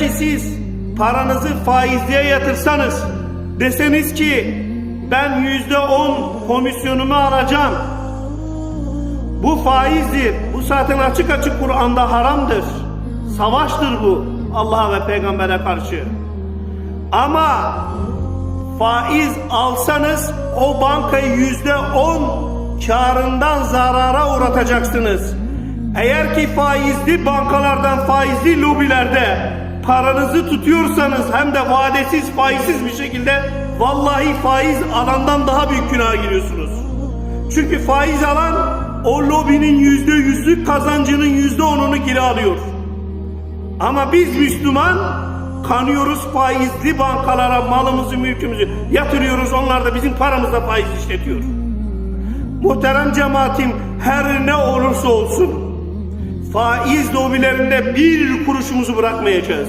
ki siz paranızı faizliğe yatırsanız deseniz ki ben yüzde on komisyonumu alacağım. Bu faizdir. Bu zaten açık açık Kur'an'da haramdır. Savaştır bu Allah'a ve peygambere karşı. Ama faiz alsanız o bankayı yüzde on karından zarara uğratacaksınız. Eğer ki faizli bankalardan faizli lobilerde paranızı tutuyorsanız hem de vadesiz faizsiz bir şekilde vallahi faiz alandan daha büyük günaha giriyorsunuz. Çünkü faiz alan o lobinin yüzde yüzlük kazancının yüzde onunu geri alıyor. Ama biz Müslüman kanıyoruz faizli bankalara malımızı mülkümüzü yatırıyoruz. Onlar da bizim paramızla faiz işletiyor. Muhterem cemaatim her ne olursa olsun faiz lobilerinde bir kuruşumuzu bırakmayacağız.